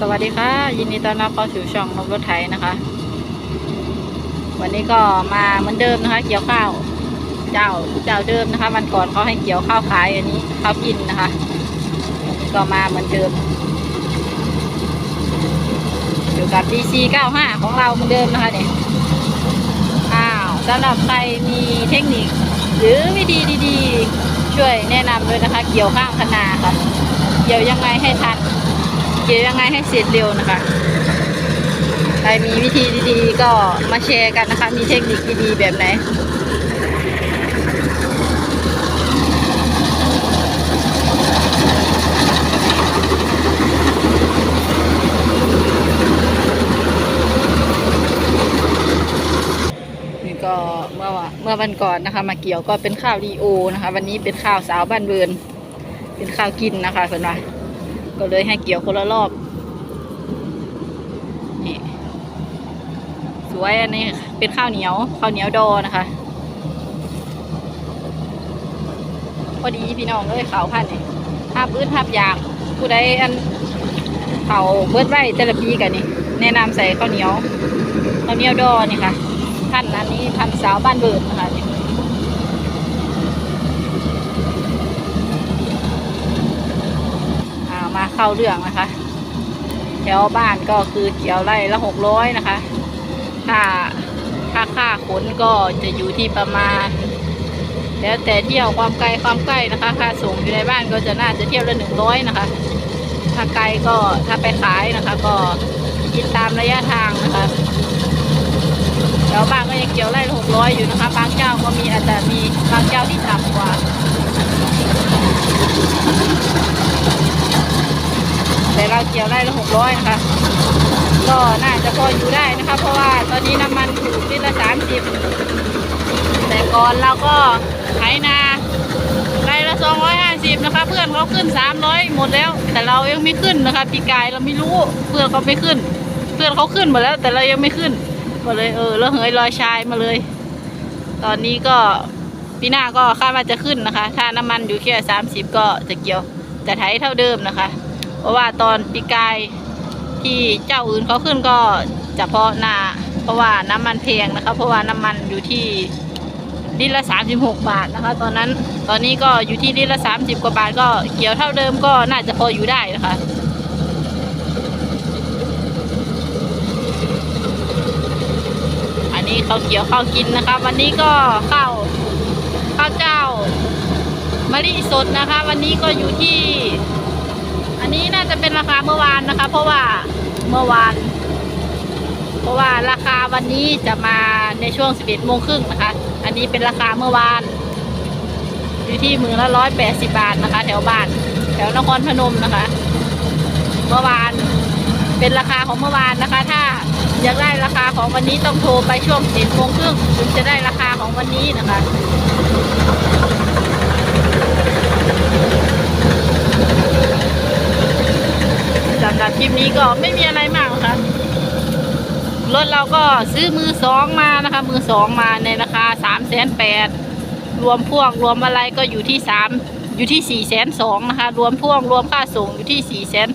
สวัสดีค่ะ ยินดีต้อนรับเข้าสู่ช่องนกรถไถนะคะ วันนี้ก็มาเหมือนเดิมนะคะ เกี่ยวข้าว เจ้าเจ้าเดิมนะคะวันก่อนเขาให้เกี่ยวข้าวขายอันนี้ข้าวกินนะคะก็มาเหมือนเดิมอยู่กับ DC 95 ของเราเหมือนเดิมนะคะเนี่ยอ้าวสำหรับใครมีเทคนิค หรือวิธีดี ๆ ช่วยแนะนำด้วยนะคะ เกี่ยวข้างคนาค่ะเกี่ยวยังไงให้ทัน เกี่ยวยังไงให้เสร็จเร็วนะคะใครมีวิธีดีๆ ก็มาแชร์กันนะคะ มีเทคนิคดีๆ แบบไหนนี่ก็เมื่อวะเมื่อวันก่อนนะคะ มาเกี่ยวก็เป็นข้าวดีโอนะคะ วันนี้เป็นข้าวสาวบ้านเบือนเป็นข้าวกินนะคะส่วนว่า ก็เลยให้เกี่ยวคนละรอบ นี่ สวยอันนี้เป็นข้าวเหนียวข้าวเหนียวดอนะคะ พอดีพี่น้องเลยขาวพันนี่ภาพอื้นภาพอยากผู้ใดอันเขาเบิดไว้แต่ละปีกันนี่แนะนำใส่ข้าวเหนียวข้าวเหนียวดอนี่ค่ะพันอันนี้พันสาวบ้านเบิร์ดนะคะนี่ อ่ามา เข้าเรื่องนะคะ แถวบ้านก็คือเกี่ยวไร่ละหกร้อยนะคะ ถ้าถ้าค่าขนก็จะอยู่ที่ประมาณ แล้วแต่เที่ยวความไกลความใกล้นะคะ ค่าส่งอยู่ในบ้านก็จะน่าจะเที่ยวละหนึ่งร้อยนะคะ ถ้าไกลก็ถ้าไปขายนะคะ ก็คิดตามระยะทางนะคะแถวบ้านก็ยังเกี่ยวไร่ละหกร้อยอยู่นะคะ บางเจ้าก็มีอาจจะมีบางเจ้าที่ต่ำกว่า แต่ เราเกี่ยวได้ละหกร้อยนะคะก็น่าจะพออยู่ได้นะคะ เพราะว่าตอนนี้น้ำมันถูกลิตรละสามสิบแต่ก่อนเราก็ไถนาไร่ละสองร้อยห้าสิบนะคะ เพื่อนเขาขึ้นสามร้อยหมดแล้ว แต่เรายังไม่ขึ้นนะคะปีกายเราไม่รู้เพื่อนเขาไม่ขึ้น เพื่อนเขาขึ้นหมดแล้ว แต่เรายังไม่ขึ้นก็เลยเออแล้วเหยลอยชายมาเลย ตอนนี้ก็ปีหน้าก็คาดว่าจะขึ้นนะคะ ถ้าน้ำมันอยู่แค่สามสิบก็จะเกี่ยวจะไถเท่าเดิมนะคะ เพราะว่าตอนปีกายที่เจ้าอื่นเขาขึ้นก็เพาะหนาเพราะว่าน้ำมันแพงนะคะเพราะว่าน้ำมันอยู่ที่ลิตรละ 36 บาทนะคะ ตอนนั้นตอนนี้ก็อยู่ที่ลิตรละ 30 กว่าบาทก็เกี่ยวเท่าเดิมก็น่าจะพออยู่ได้นะคะอันนี้เขาเกี่ยวข้าวกินนะคะ วันนี้ก็ข้าวข้าวเจ้ามะลิสดนะคะ วันนี้ก็อยู่ที่ นี้น่าจะเป็นราคาเมื่อวานนะคะ เพราะว่าเมื่อวาน เพราะว่าราคาวันนี้จะมาในช่วง 11โมงครึ่งนะคะ อันนี้เป็นราคาเมื่อวาน อยู่ที่มือละร้อยแปดสิบาทนะคะ แถวบ้าน แถวนครพนมนะคะ เมื่อวานเป็นราคาของเมื่อวานนะคะ ถ้าอยากได้ราคาของวันนี้ต้องโทรไปช่วง11โมงครึ่งถึงจะได้ราคาของวันนี้นะคะ สำหรับคลิปนี้ก็ไม่มีอะไรมากหรอกค่ะรถเราก็ซื้อมือสองมานะคะ มือสองมาในราคาสามแสนแปดรวมพ่วงรวมอะไรก็อยู่ที่สามอยู่ที่สี่แสนสองนะคะ รวมพ่วงรวมค่าส่งอยู่ที่สี่แสน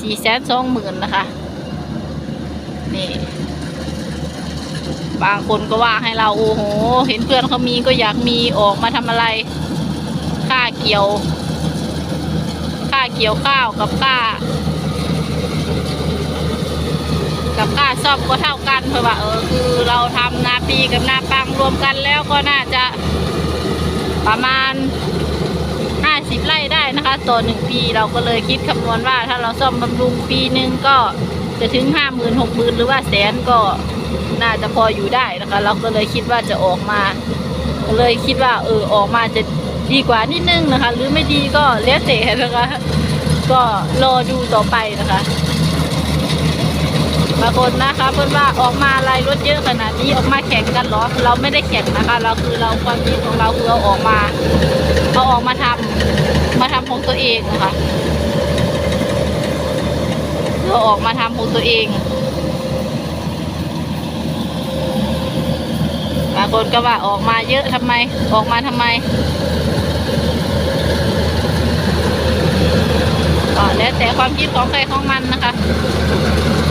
สี่แสนสองหมื่นนะคะนี่บางคนก็ว่าให้เราโอ้โห เห็นเพื่อนเขามีก็อยากมีออกมาทำอะไร ค่าเกี่ยว ค่าเกี่ยวข้าวกับค่า กับค่าซ่อมก็เท่ากันเพราะว่าเออคือเราทำนาปีกับนาปังรวมกันแล้วก็น่าจะประมาณห้าสิบไร่ได้นะคะต่อหนึ่งปีเราก็เลยคิดคำนวณว่าถ้าเราซ่อมบำรุงปีหนึ่งก็จะถึงห้าหมื่นหกหมื่นหรือว่าแสนก็น่าจะพออยู่ได้นะคะ เราก็เลยคิดว่าจะออกมาก็เลยคิดว่าเออออกมาจะดีกว่านิดนึงนะคะ หรือไม่ดีก็แล้วแต่นะคะ ก็รอดูต่อไปนะคะ บางคนนะคะเพื่อนว่าออกมาอะไรรถเยอะขนาดนี้ออกมาแข่งกันหรอ เราไม่ได้แข่งนะคะ เราคือเราความคิดของเราคือเอาออกมาเอาออกมาทำมาทำของตัวเองนะคะเราออกมาทำของตัวเองบางคนก็ว่าออกมาเยอะทำไม ออกมาทำไมก็แล้วแต่ความคิดของใครของมันนะคะ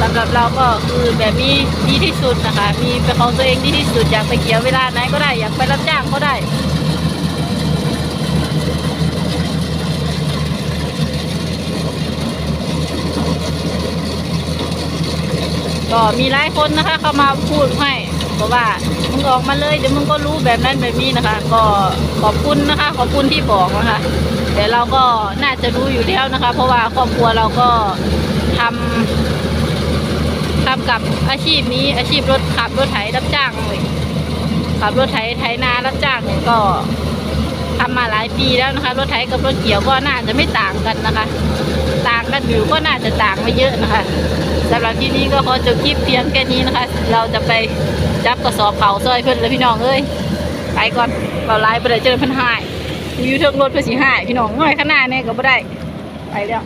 สำหรับเราก็คือแบบนี้ดีที่สุดนะคะ มีเป็นของตัวเองดีที่สุดอยากไปเกี่ยวเวลาไหนก็ได้อยากไปรับจ้างก็ได้ก็มีหลายคนนะคะเข้ามาพูดให้บอกว่ามึงออกมาเลยเดี๋ยวมึงก็รู้แบบนั้นแบบนี้นะคะ ก็ขอบคุณนะคะ ขอบคุณที่บอกนะคะแต่เราก็น่าจะรู้อยู่แล้วนะคะ เพราะว่าครอบครัวเราก็ทำ ทำกับอาชีพนี้อาชีพรถขับรถไถรับจ้างเลยขับรถไถไถนารับจ้างเนี่ยก็ทำมาหลายปีแล้วนะคะ รถไถกับรถเกี่ยวก็น่าจะไม่ต่างกันนะคะ ต่างกันอยู่ก็น่าจะต่างไม่เยอะนะคะสำหรับที่นี้ก็ขอจบคลิปเพียงแค่นี้นะคะ เราจะไปจับกระสอบเผาซอยเพื่อนเลยพี่น้องเอ้ยไปก่อนเราไล่ไปเลยเจอเพื่อนหายอยู่เทิงรถเพื่อนสีหายพี่น้องง่อยข้างหน้าเนี่ยก็ไม่ได้ไปแล้ว